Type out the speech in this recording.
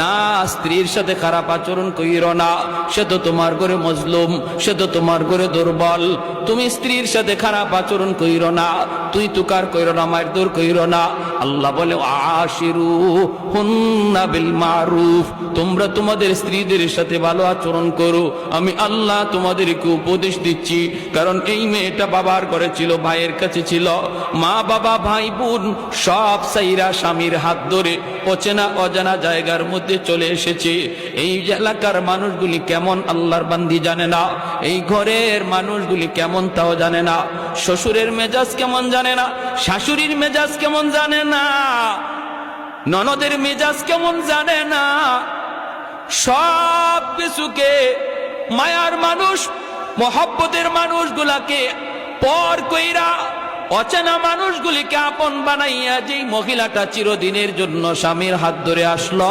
না, স্ত্রীর সাথে খারাপ আচরণ কইর না। সে তো তোমার করে মজলুম সে তো তোমার করে দুর্বল। তুমি স্ত্রীর সাথে খারাপ আচরণ কইর না, তুই তুকার কইর না, মায়ের দূর কইর না। আল্লাহ বলে, আশিরু হুন্না বিল মারুফ। তোমরা তোমাদের স্ত্রীদের সাথে ভালো আচরণ করো। আমি আল্লাহ তোমাদেরকে উপদেশ দিচ্ছি, কারণ এই মেয়েটা বাবার ঘরে ছিল, ভাইয়ের কাছে ছিল। মা, বাবা, ভাই, বোন সব সাইরা স্বামীর হাত ধরে অচেনা অজানা জায়গার মধ্যে চলে এসেছে। এই এলাকার মানুষগুলি কেমন আল্লাহর বান্দি জানে না। এই ঘরের মানুষগুলি কেমন তাও জানে না। শ্বশুরের মেজাজ কেমন জানে না। শাশুড়ির মেজাজ কেমন জানে না। ননদের মেজাজ কেমন জানে না। সব কিছুকে মায়ার মানুষ, মহব্বতের মানুষগুলাকে পর কইরা অচেনা মানুষগুলিকে আপন বানাইয়া যেই মহিলাটা চিরদিনের জন্য স্বামীর হাত ধরে আসলো।